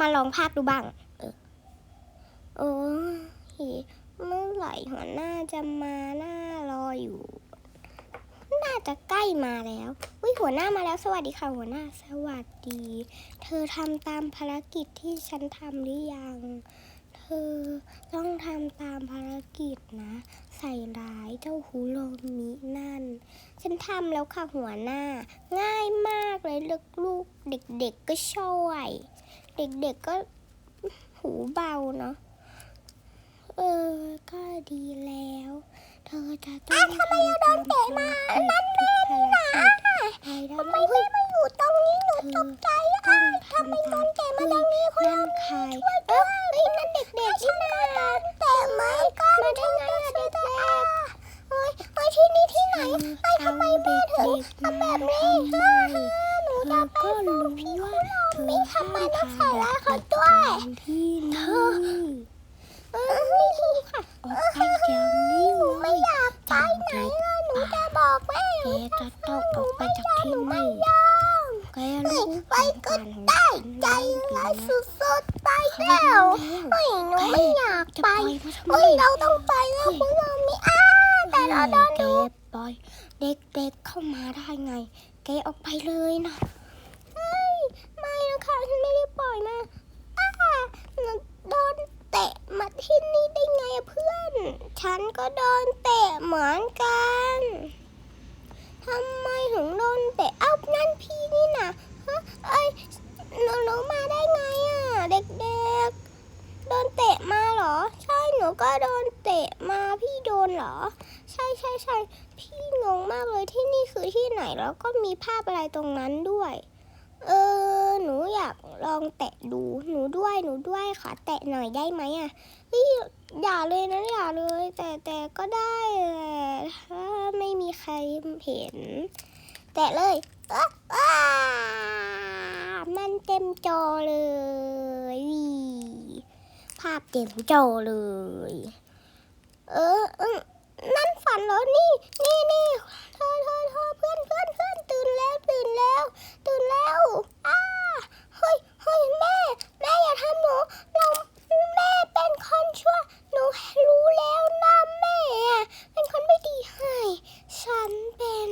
มาลองภาคดูบ้าง เออโอ้ยเมื่อไหร่หัวหน้าจะมาหน้ารออยู่ น่าจะใกล้มาแล้วอุ้ยหัวหน้ามาแล้วสวัสดีค่ะหัวหน้าสวัสดี เธอทำตามภารกิจที่ฉันทำหรือยัง เธอต้องทำตามภารกิจนะ ใส่ร้ายเจ้าฮูโรมินั่น ฉันทำแล้วค่ะหัวหน้า ง่ายมากเลยลูกลูกๆเด็กๆก็ช่วย เด็กๆก็หูเบาเนาะ เออ ก็ดีแล้ว เธอจะต้องทำตามภารกิจทุกภารกิจไปได้ไหมแม่มาอยู่ตรงนี้หนูตกใจอะทำไมโดนแกมาตรงนี้คนนั่นใครเอ้ยนั่นเด็กๆนี่นาแต่ไม่ก็มาได้ไงอะเด็กๆเฮ้ยเฮ้ยที่นี่ที่ไหนไอ้ทำไมแม่ถึงทำแบบนี้ฮะหนู จะไปฟ้องพี่คุณหรอไม่ทำไมต้องใส่ร้ายเขาด้วยที่นี่เออไม่รู้ค่ะออกไปเดี๋ยวนี้หนูไม่อยากไปไหนเลยหนูจะบอกแม่แกจะต้องออกไปจากที่นี่แกรู้ไปก็ได้ใจร้ายสุดๆไปแล้วเฮ้ยหนูไม่อยากไปเฮ้ยเราต้องไปแล้วคุณเราไม่อ้าแต่เราโดนแกปล่อยเด็กๆเข้ามาได้ไง แกออกไปเลยนะ เฮ้ยไม่นะคะฉันไม่ได้ปล่ อยนะอ้าหนูโดนเตะมาที่นี่ได้ไงเพื่อน ฉันก็โดนเตะเหมือนกันทำไมถึงโดนเตะเอ้านั่นพี่นี่นะฮะเอ้ยหนูหนูมาได้ไงอะเด็กๆ โดนเตะมาเหรอ ใช่หนูก็โดนเตะมาพี่โดนเหรอ ใช่ใช่ใช่พี่งงมากเลยที่นี่คือที่ไหนแล้วก็มีภาพอะไรตรงนั้นด้วย เออ หนูอยากลองแตะดู หนูด้วยหนูด้วยขอแตะหน่อยได้ไหมอะเฮ้ยอย่าเลยนะอย่าเลย แต่แต่ก็ได้แหละถ้าไม่มีใครเห็น แตะเลยอ้าอ้ามันเต็มจอเลยภาพเต็มจอเลย เออเออนั่นฝันเหรอนี่นี่นี่เธอเธอเธอเพื่อนเพื่อนเพื่อนตื่นแล้วตื่นแล้วอ้าเฮ้ยเฮ้ยแม่ แม่อย่าทำหนู เราแม่เป็นคนชั่ว หนูรู้แล้วนะแม่อะเป็นคนไม่ดีให้ ฉันเป็น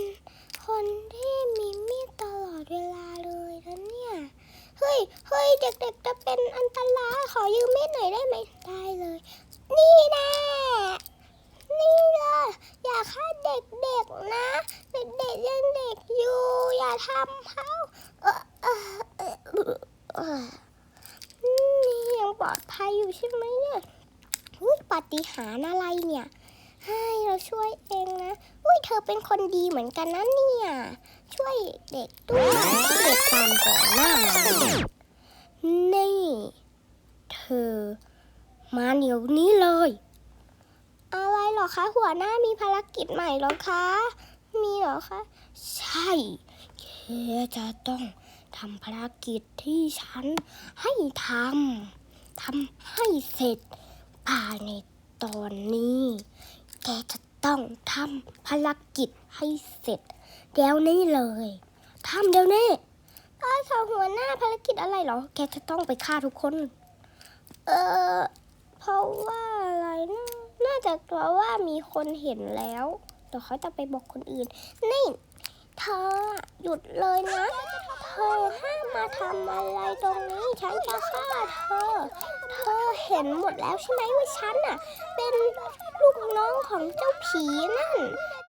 คนที่มีมีดตลอดเวลาเลยนะเนี่ย เฮ้ ยเฮ้ยเด็กๆจะเป็นอันตรายขอยืมมีดหน่อยได้ไหมได้เลย นี่แน่นี่เลยอย่าฆ่าเด็กๆนะ เด็กๆยังเด็กอยู่ อย่าทำเขาเออเออเออนี่ยังปลอดภัยอยู่ใช่ไหมเนี่ยอุ้ยปาฏิหาริย์อะไรเนี่ยให้เราช่วยเองนะ อุ้ยเธอเป็นคนดีเหมือนกันนะเนี่ย ช่วยเด็กด้วยเหตุการณ์ก่อนหน้านี่ เธอ มาเดี๋ยวนี้เลย อะไรหรอคะหัวหน้ามีภารกิจใหม่หรอคะ มีหรอคะ ใช่แกจะต้องทำภารกิจที่ฉันให้ทำทำให้เสร็จภายในตอนนี้ แกจะต้องทำภารกิจให้เสร็จเดี๋ยวนี้เลยทำเดี๋ยวนี้อ้าวค่ะหัวหน้าภารกิจอะไรหรอ แกจะต้องไปฆ่าทุกคน เออ เพราะว่าอะไรนะน่าจะเพราะว่ามีคนเห็นแล้วเดี๋ยวเขาจะไปบอกคนอื่น นี่ เธอหยุดเลยนะ เธอห้ามมาทำอะไรตรงนี้ ฉันจะฆ่าเธอ เธอเห็นหมดแล้วใช่ไหมว่าฉันน่ะ เป็นลูกน้องของเจ้าผีนั่น